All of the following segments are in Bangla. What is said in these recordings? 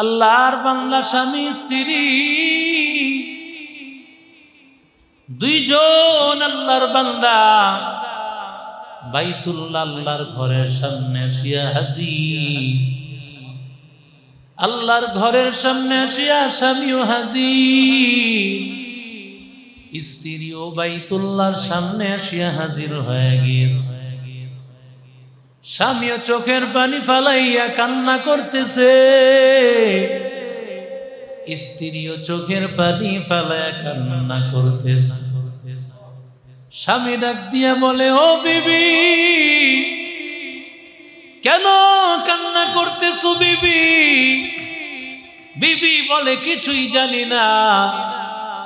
আল্লাহর বাংলা স্বামী, স্ত্রী। দুইজন আল্লাহর বান্দা। বাইতুল্লাহ আল্লাহর ঘরের সামনে আসিয়া হাজির। আল্লাহর ঘরের সামনে আসিয়া স্বামীও হাজির। স্ত্রীও বাইতুল্লাহর সামনে আসিয়া হাজির হয়ে গিয়েছে স্বামীও চোখের পানি ফালাইয়া কান্না করতেছে। স্ত্রীও চোখের পানি ফালাইয়া কান্না করতেছে। স্বামী ডাক দিয়া বলে, ও বিবি, কেন কান্না করতেছো বিবি? বিবি বলে, কিছুই জানি না।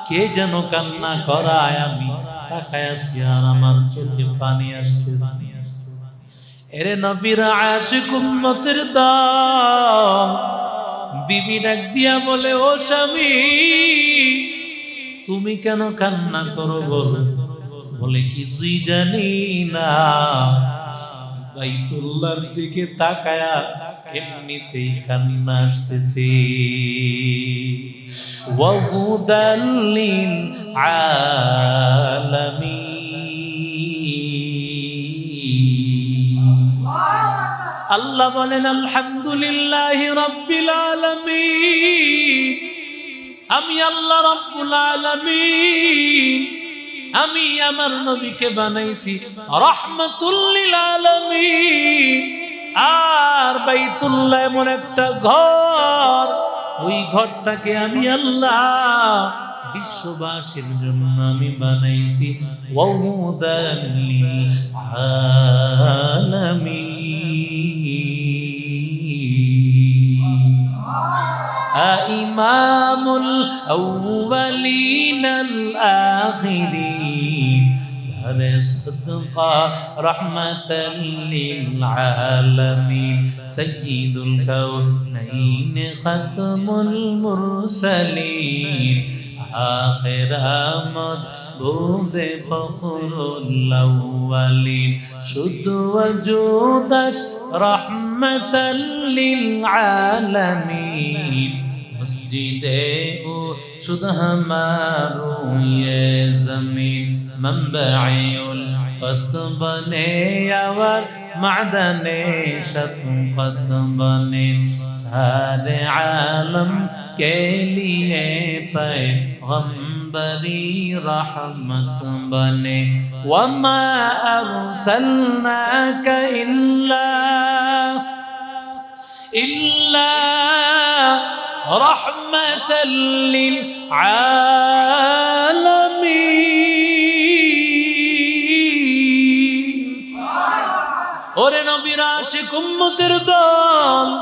কে যেন কান্না করায় আমি? তাকায় আছি আর আমার চোখে পানি আসতে আসতেছে। এরে নবীর আশিক উম্মতের দাম। বিবি ডাক দিয়া বলে, ও স্বামী, তুমি কেন কান্না করো বলো? বলে, কিছুই জানি না। বাইতুল্লাহর দিকে তাকায়া এমনিতেই কান্না আসতেছে। ওয়াহুদাল্লিল আলামিন আল্লাহ বলেন, আলহামদুলিল্লাহ রব্বিল আলামিন। আমি আল্লাহ রব্বুল আলামিন। আমি আমার নবীকে বানাইছি রহমাতুল্লিল আলামিন। আর বাইতুল্লাহ এমন একটা ঘর। ওই ঘরটাকে আমি আল্লাহ বিশ্ববাসীর জন্য আমি বানাইছি। ওহুদাল্লিল আলামিন। إمام الأولين الآخرين هر صدقا رحمة للعالمين سيد الكونين ختم المرسلين آخر آمد بود فخر الأولين شد وجودش رحمة للعالمين. مسجد شد ہمارو یہ زمین منبعی القت بنے اور معدن شفقت بنے سارے عالم كيلي غم بری رحمت بنے وما ارسلناک الا الا رحمت للعالمین اور نبی راشق امتر دول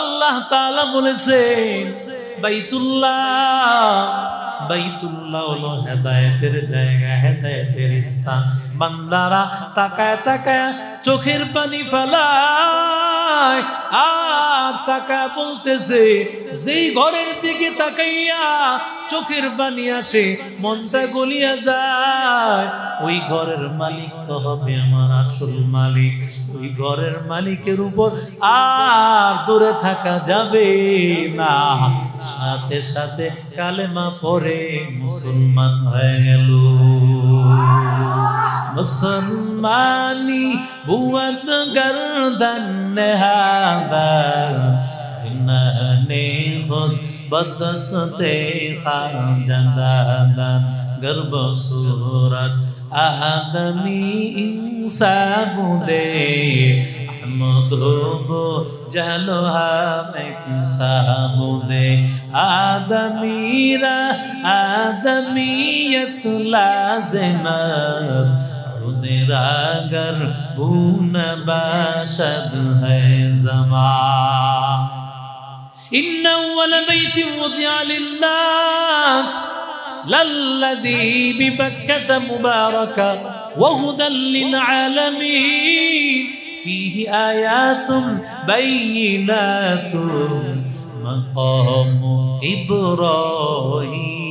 اللہ تعالی বলেছেন বাইতুল্লাহ বাইতুল্লাহ হলো হেদায়েতের জায়গা, হেদায়েতের স্থান। বান্দারা তাকায় তাকায় চোখের পানি ফেলায়, আর তাকায় বলতেছে, যেই ঘরের দিকে তাকাইয়া চোখের পানি আসে, মনটা গলিয়া যায়। ওই ঘরের মালিক তো হবে আমার আসল মালিক। ওই ঘরের মালিকের উপর আর দূরে থাকা যাবে না। সাথে সাথে কালেমা পরে মুসলমান হয়ে গেল। মুসলমানি বুয়াত গর্দন ইন্নানে খুদ বদসতে খাজাদাদা গর্ব সুরত আদমি ইনসাবুদে। مطلوب جلوها میں سامنے آدمیرا آدمیت لازم است خود اگر بون باشد ہے زمان إن أول بيت وضع للناس للذي ببكة مباركة وهدى للعالمين فيه آيات بينات مقام إبراهيم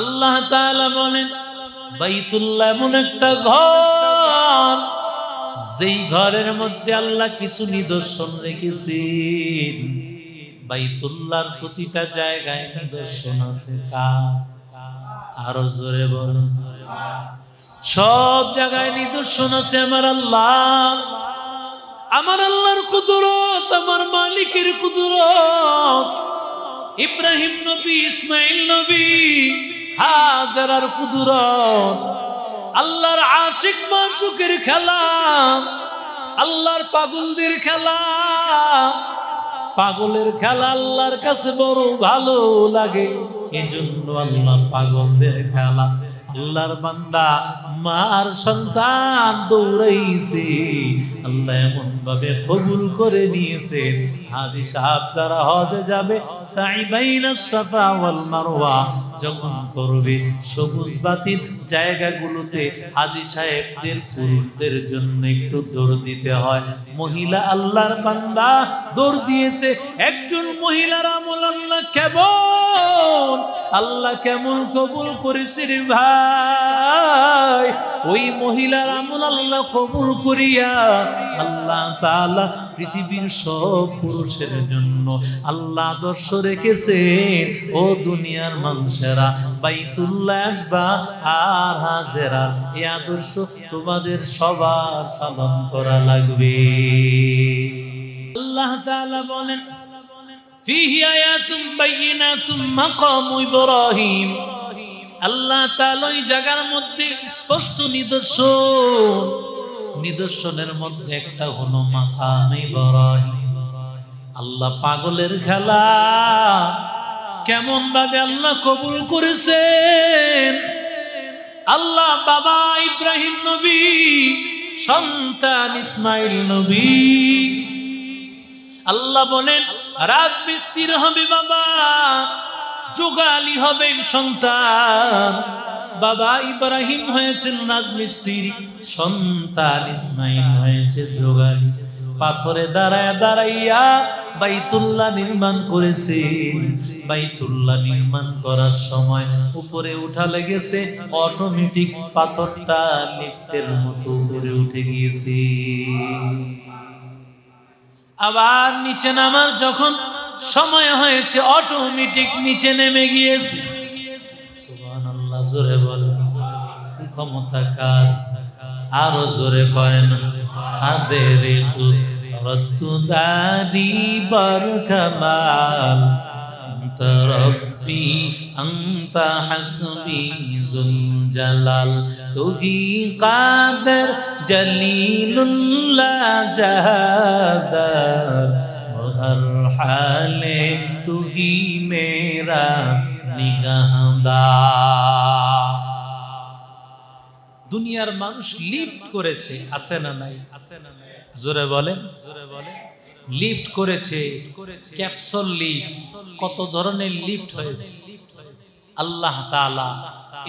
আল্লাহ তাআলা বলেন বাইতুল্লাহ এমন একটা ঘর যেই ঘরের মধ্যে আল্লাহ কিছু নিদর্শন রেখেছেন বাইতুল্লাহর প্রতিটা জায়গায় নিদর্শন আছে কাজ আরো জোরে বল সব জায়গায় নিদর্শন আছে আমার আল্লাহ। আমার আল্লাহর কুদরত, আমার মালিকের কুদরত। ইব্রাহিম নবী, ইসমাইল নবী, হাজারার কুদরত। আল্লাহর আশিক মাসুকের খেলা, আল্লাহর পাগলদের খেলা। পাগলের খেলা আল্লাহর কাছে বড় ভালো লাগে। এজন্য আল্লাহ পাগলদের খেলা আল্লাহর বান্দা মার সন্তান দৌড়াইছে। আল্লাহ এমন ভাবে কবুল করে নিয়েছে হাজি সাহেব যারা হজে যাবে যখন করবে, সবুজ বাতির জায়গাগুলোতে হাজি সাহেবদের, পুরুষদের জন্য একটু দৌড় দিতে হয়। মহিলা আল্লাহর বান্দা দৌড় দিয়েছে, একজন মহিলার আমল আল্লাহ কেমন? আল্লাহ কেমন কবুল করেছে রে ভাই? ওই মহিলার আমল আল্লাহ কবুল করিয়া আল্লাহ তাআলা পৃথিবীর সব পুরুষের জন্য আল্লাহ আদর্শ রেখেছেন। ও দুনিয়ার মানুষেরা, বাইতুল্লাহ আসবা আর হাজেরা আদর্শ তোমাদের সবার পালন করা লাগবে। আল্লাহ তাআলা বলেন, ফিহি আয়াতুম আল্লাহ তাআলা ওই জায়গার মধ্যে স্পষ্ট নিদর্শন। নিদর্শনের মধ্যে একটা হলো মাকাম ইব্রাহিম। আল্লাহ পাগলের খেলা। কেমন ভাবে আল্লাহ কবুল করেছেন। আল্লাহ বাবা ইব্রাহিম নবী, সন্তান ইসমাইল নবী। আল্লাহ বলেন রাজমিস্ত্রি হবে বাবা, যোগালি হবেন সন্তান। বাবা ইব্রাহিম হয়েছেন রাজমিস্ত্রি সন্তান, ইসমাইল হয়েছে যোগালি পাথরে দাঁড়ায় দাঁড়াইয়া বাইতুল্লাহ নির্মাণ করেছে। বাইতুল্লাহ নির্মাণ করার সময় উপরে উঠা লেগেছে অটোমেটিক পাথরটা লিফটের মতো উপরে উঠে গিয়েছে। আবার নিচে নামার যখন সময় হয়েছে অটোমেটিক নিচে নেমে গিয়েছে। জোরে বল কি ক্ষমতা কার আরো জোরে কয় না হাদের রত্তুদারি বর কামাল أنت ربي أنت حسبي ذو الجلال تهي قادر جليل لا جهدر وهر حال تهي میرا দুনিয়ার মানুষ লিফট করেছে, আছে না নাই? আছে না নাই জোরে বলেন। জোরে বলেন লিফট করেছে ক্যাপসুল লিফট কত ধরনের লিফট হয়েছে? আল্লাহ তাআলা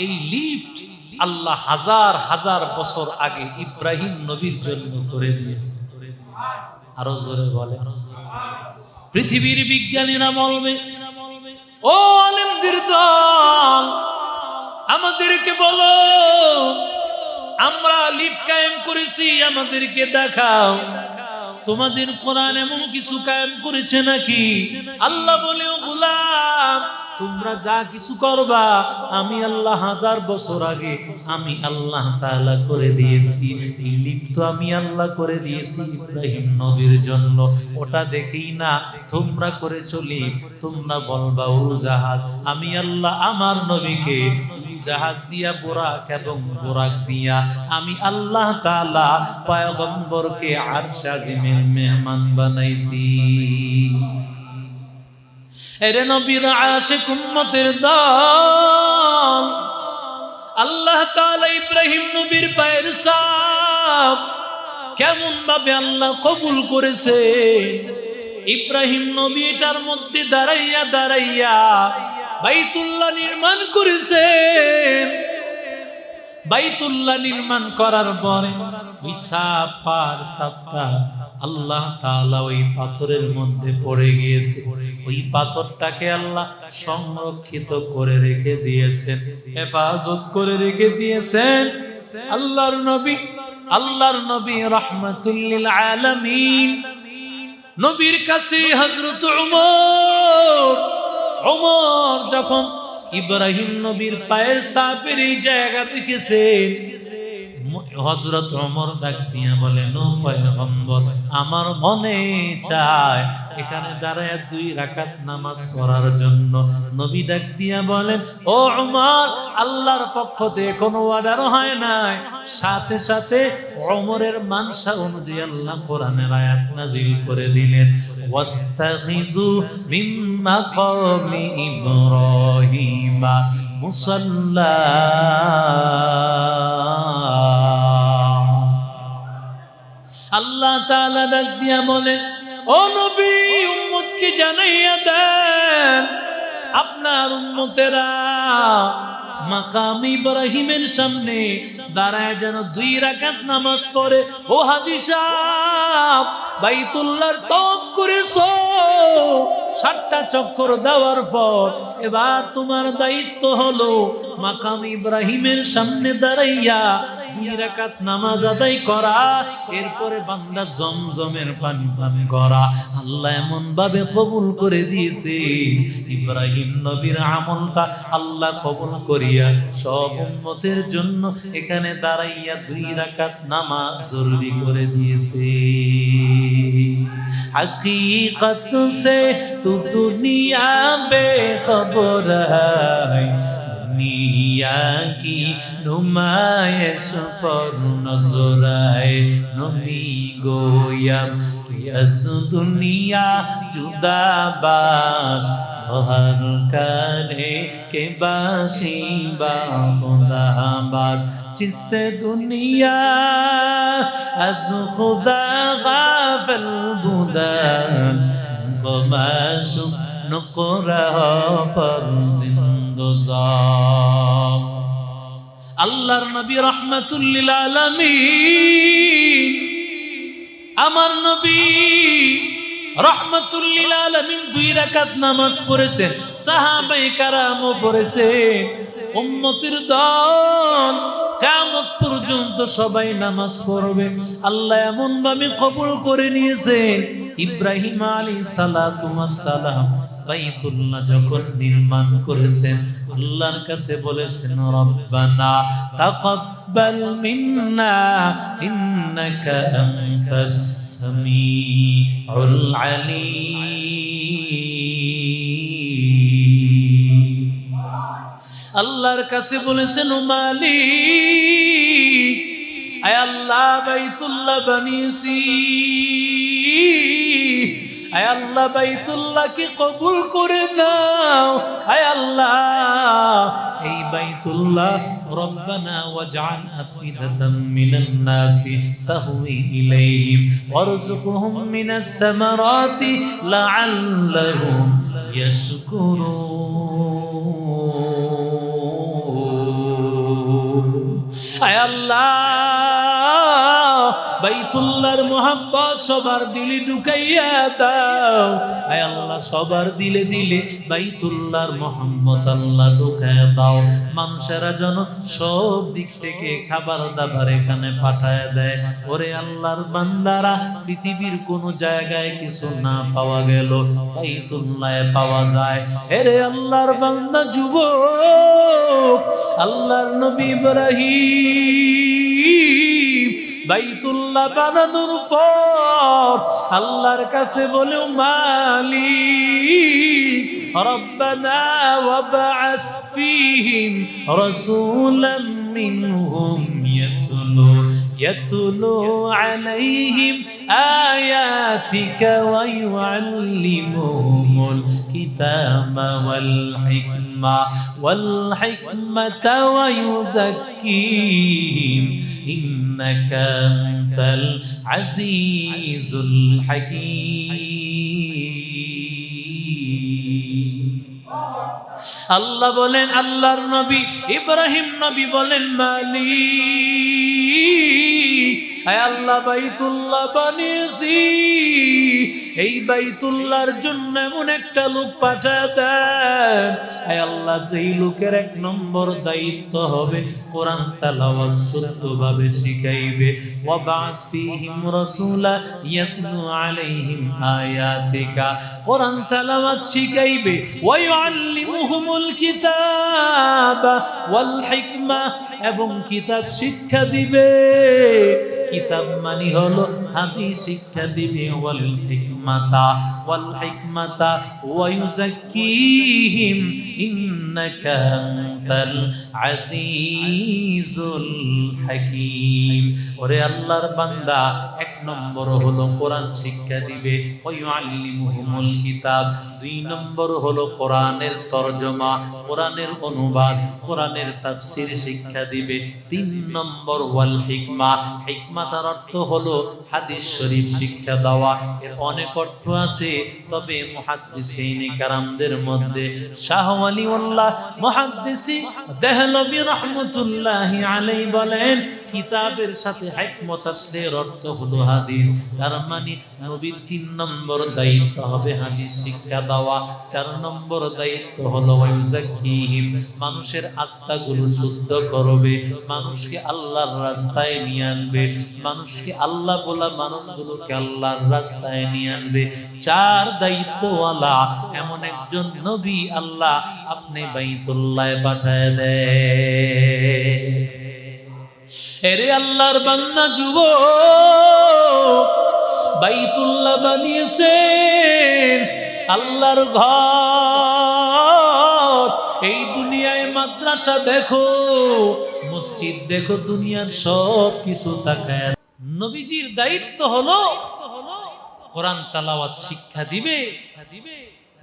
এই লিফট আল্লাহ হাজার হাজার বছর আগে ইব্রাহিম নবীর জন্য করে দিয়েছে। আরও জোরে বলে পৃথিবীর বিজ্ঞানীরা বলবে ও আলেমদের দল, আমাদেরকে বলো, আমরা লিপ কায়েম করেছি, আমাদেরকে দেখাও। তোমাদের কোরআন এমন কিছু কায়েম করেছে নাকি? আল্লাহ বলেও "ও গোলাম তোমরা যা কিছু করবা, আমি আল্লাহ হাজার বছর আগে আমি আল্লাহ তাআলা করে দিয়েছি। লিপ্ত আমি আল্লাহ করে দিয়েছি ইব্রাহিম নবীর জন্য। ওটা দেখেই না তোমরা করে চলি তোমরা বলবা, ও জাহাজ, আমি আল্লাহ আমার নবীকে জাহাজ দিয়া, বোরাক এবং বোরাক দিয়া, আমি আল্লাহ তাআলা পয়গম্বরকে আর আজিমের মেহমান বানাইছি। এরে নবীর আশিক উম্মতের দল, আল্লাহ তাআলা ইব্রাহিম নবীর পায়ের সাপ কেমন ভাবে আল্লাহ কবুল করেছে? ইব্রাহিম নবী এটার মধ্যে দাঁড়াইয়া দাঁড়াইয়া বাইতুল্লাহ নির্মাণ করেছেন বাইতুল্লাহ নির্মাণ করার পরে ওই সাপ পার সাপটা আল্লাহ তাআলা ওই পাথরের মধ্যে পড়ে গিয়েছে। ওই পাথরটাকে আল্লাহ সংরক্ষিত করে রেখে দিয়েছেন। হেফাজত করে রেখে দিয়েছেন। আল্লাহর নবী আল্লাহর নবী রহমতুল্লিল আলামিন। নবীর কাছে হজরত উমর উমর যখন ইব্রাহিম নবীর পায়ের সাপের এই জায়গা দেখেছেন হজরত অমর ডাক দিয়া বলেন ও পয়গম্বর, আমার মনে চায় এখানে দাঁড়ায় দুই রাকাত নামাজ পড়ার জন্য। নবী ডাক দিয়া বলেন, ও উমর আল্লাহর পক্ষ থেকে কোনো অর্ডার হয় নাই। সাথে সাথে ওমরের মানসা অনুযায়ী আল্লাহ কোরআনের আয়াত নাজিল করে দিলেন। ওয়াত্তাখিযু মিন মাকামি ইব্রাহিমা মুসাল্লা। আল্লাহ তাআলা ডাক দিয়া বলে, ও নবী, উম্মতকে জানাইয়া দেন, আপনার উম্মতেরা মাকাম ইব্রাহিমের সামনে দাঁড়ায় যেন দুই রাকাত নামাজ পড়ে। ও হাজি সাহেব, বাইতুল্লাহর তফ করেছ, সাতটা চক্কর দেওয়ার পর এবার তোমার দায়িত্ব হলো মাকাম ইব্রাহিমের সামনে দাঁড়াইয়া রাকাত নামাজ আদায় করা, এরপরে বান্দা জমজমের পানি পান করা। আল্লাহ এমন ভাবে কবুল করে দিয়েছে। ইব্রাহিম নবীর আমলটা আল্লাহ কবুল করিয়া সব উন্নতের জন্য এখানে দাঁড়াইয়া দুই রাকাত নামাজ জরুরি করে দিয়েছে। হাকিকত সে তু দুনিয়া বে খবর হয় কি নুমায় সপর নজরায় নমি গোয়াম কিয়াস দুনিয়া জুদাবাস হর কারে কে বাসি বা খুদাবাস চিস্ত দুনিয়া আজ খুদা গাফল বুদান কমাসুম نقرها فرز دزار আল্লাহর নবী রহমাতুল্লিল আলমী আমার নবী রহমতুল্লিল আলমিন দুই রাকাত নামাজ পড়েছেন সাহাবাই কারামও পড়েছেন। উম্মতির দল কামত পর্যন্ত সবাই নামাজ পড়বে। আল্লাহ এমন ভাবে কবুল করে নিয়েছেন ইব্রাহিম আলী সালাম বাইতুল্লাহ যখন নির্মাণ করেছেন, আল্লাহর কাছে বলেছেন, রব্বানা তাকাব্বাল মিন্না ইন্নাকা আনতাস সামিউল আলিম। আল্লাহর কাছে বলেছেন, ও মালিক, আয় আল্লাহ বাইতুল্লাহ বানিয়েছি। আয় আল্লাহ বাইতুল্লাহকে কবুল করে নাও। আয় আল্লাহ, এই বাইতুল্লাহ রব্বানা ওয়াজআল আফিদাতাম মিনান নাসি তাহওয়ি ইলাইহিম ওয়ারযুকহুম মিনাস সামারাতি লাআল্লাহুম ইয়াশকুরুন। আল্লাহ। বাইতুল্লাহর মোহাম্মত সবার দিলে ঢুকাইয়া দাও। আয় আল্লাহ, সবার দিলে দিলে বাইতুল্লাহর মোহাম্মত আল্লাহ ঢুকাইয়া দাও। মানুষেরা যেন সব দিক থেকে খাবার দাবার এখানে পাঠায় দেয়। ওরে আল্লাহর বান্দারা, পৃথিবীর কোনো জায়গায় কিছু না পাওয়া গেল, বাইতুল্লাহে পাওয়া যায়। এরে আল্লাহর বান্দা যুব আল্লাহর নবী ইব্রাহিম। বাইতুল্লাহ বানানোর পর আল্লাহর কাছে বলে মালিক ربنا وابعث فيهم رسولا منهم يتلو يتلو عليهم آياتك ويعلمهم الكتاب والحكمة والحكمة ويزكيهم إنك أنت العزيز الحكيم আল্লাহ বলেন আল্লাহর নবী ইব্রাহিম নবী বলেন মালিক আয় আল্লাহ, বাইতুল্লাহ বানিয়েছি। এই বাইতুল্লাহর জন্য এমন একটা লোক পাঠা দেন। আল্লাহ, যেই লোকের এক নম্বর দায়িত্ব হবে, কোরআন তালাওয়াত শুদ্ধভাবে শিখাইবে। ওয়াবাস ফীহিম রাসূলা ইয়াতলু আলাইহিম আয়াতিকা। কোরআন তালাওয়াত শিখাইবে। ওয়া ইউআল্লিমুহুমুল কিতাব ওয়াল হিকমা, এবং কিতাব শিক্ষা দিবে। কিতাব মানি হলো হাদিস শিক্ষা দিবে ওয়াল হিকমাতা। হিকমাতা ওয়া ইউযাক্কিহিম ইন্নাকা আনতাল আজিজুল হাকীম ওরে আল্লাহর বান্দা, এক নম্বর হলো কোরআন শিক্ষা দিবে। ওয়া ইউআল্লিমুহুমুল কিতাব। দুই নম্বর হলো কোরআনের তরজমা, কোরআনের অনুবাদ, কোরআনের তাফসীর শিক্ষা দিবে। তিন নম্বর ওয়াল হিকমা। হিকমা তার অর্থ হলো হাদিস শরীফ শিক্ষা দেওয়া। এর অনেক অর্থ আছে তবে মুহাদ্দিসিনে কারামদের মধ্যে শাহ উল্লাহ মুহাদ্দিসি দেহলভী রহমাতুল্লাহি আলাই বলেন কিতাবের সাথে হিকমত আসলে অর্থ হলো হাদিস। তার মানে নবীর তিন নম্বর দায়িত্ব হবে হাদিস শিক্ষা দেওয়া। চার নম্বর দায়িত্ব হলো ওয়াইজাকিহিম মানুষের আত্মাগুলো শুদ্ধ করবে, মানুষকে আল্লাহর রাস্তায় নিয়ে আনবে, মানুষকে আল্লাহ বলা মানুষগুলোকে আল্লাহর রাস্তায় নিয়ে আনবে। চার দায়িত্বওয়ালা, এমন একজন নবী আল্লাহ আপনি বাইতুল্লাহ পাঠায় দেয়। এরে আল্লাহর বান্দা যুব বাইতুল্লাহ বানিয়েছেন আল্লাহর ঘর। এই দুনিয়ায় মাদ্রাসা দেখো, মসজিদ দেখো, দুনিয়ার সব কিছু তাকায় নবীজির দায়িত্ব হলো, কোরআন তালাওয়াত শিক্ষা দিবে।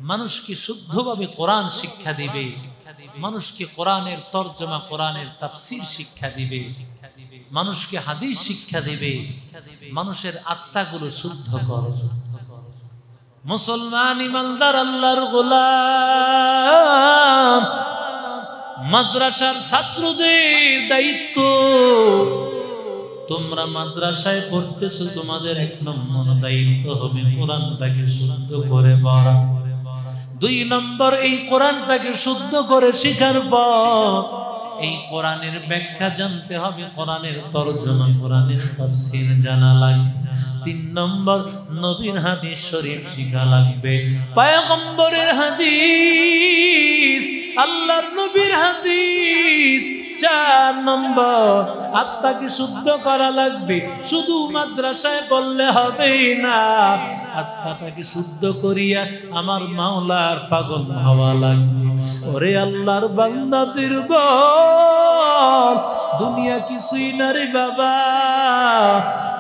মানুষকে শুদ্ধভাবে কোরআন শিক্ষা দিবে? মানুষকে কোরআনের তর্জমা, কোরআনের তাফসির শিক্ষা দিবে? মানুষকে হাদিস শিক্ষা দিবে, মানুষের আত্মাগুলো শুদ্ধ কর। মুসলমান ইমানদার, আল্লাহর গোলাম। মাদ্রাসার ছাত্রদের দায়িত্ব। তোমরা মাদ্রাসায় পড়তেছো, তোমাদের এক নম্বর দায়িত্ব হবে কোরআনটাকে শুদ্ধ করে পড়া। দুই নম্বর, এই কোরআনটাকে শুদ্ধ করে শিখার পর এই কোরআনের ব্যাখ্যা জানতে হবে, কোরআনের তর্জমা, কোরআনের তাফসীর জানা লাগবে। তিন নম্বর, নবীর হাদিস শরীফ শিখা লাগবে। পয়গম্বরের হাদিস, আল্লাহর নবীর হাদিস। চার নম্বর, আত্মাকে শুদ্ধ করা লাগবে। শুধু মাদ্রাসায় বললে হবে না। আত্মাটাকে শুদ্ধ করিয়া আমার মাওলার পাগল হওয়া লাগবে। ওরে আল্লাহর বান্দাদের গল দুনিয়া কিছুই না রে বাবা।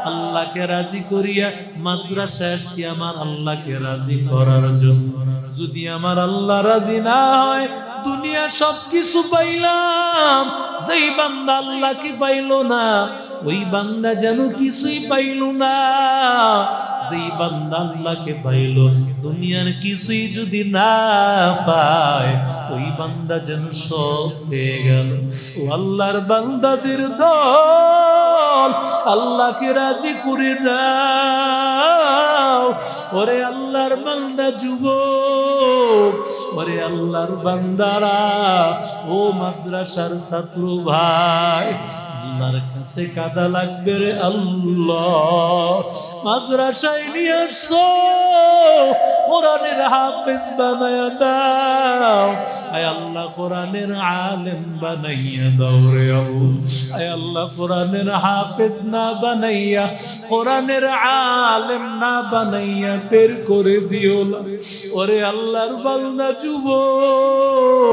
আল্লাহকে রাজি করিয়া মাদ্রাসায় আসছি, আমার আল্লাহকে রাজি করার জন্য। যদি আমার আল্লাহ রাজি না হয়, দুনিয়া সব কিছু পাইলাম। সেই বান্দা আল্লাহকে পাইল না, ওই বান্দা যেন কিছুই পাইল না। যেই বান্দা আল্লাহকে পাইল। দুনিয়ার কিছুই যদি না পায়, ওই বান্দা যেন সব পেয়ে গেল। ও আল্লাহর বান্দাদের দল, আল্লাহকে রাজি করে দাও ওরে আল্লাহর বান্দা যুবক ওরে আল্লাহর বান্দারা, ও মাদ্রাসার ছাত্র ভাই আল্লাহর কাছে কাদা লাগবে রে আল্লাহ। মাদ্রাসায় নিয়ে আসছো কোরআনের হাফেজ বানায়া দাও। আয় আল্লাহ, কোরআনের আলেম বানাইয়া দাও রে আয় আল্লাহ, কোরআনের হাফেজ না বানাইয়া, কোরআনের আলেম না বানাইয়া বের করে দিও ওরে আল্লাহর বান্দা যুবক।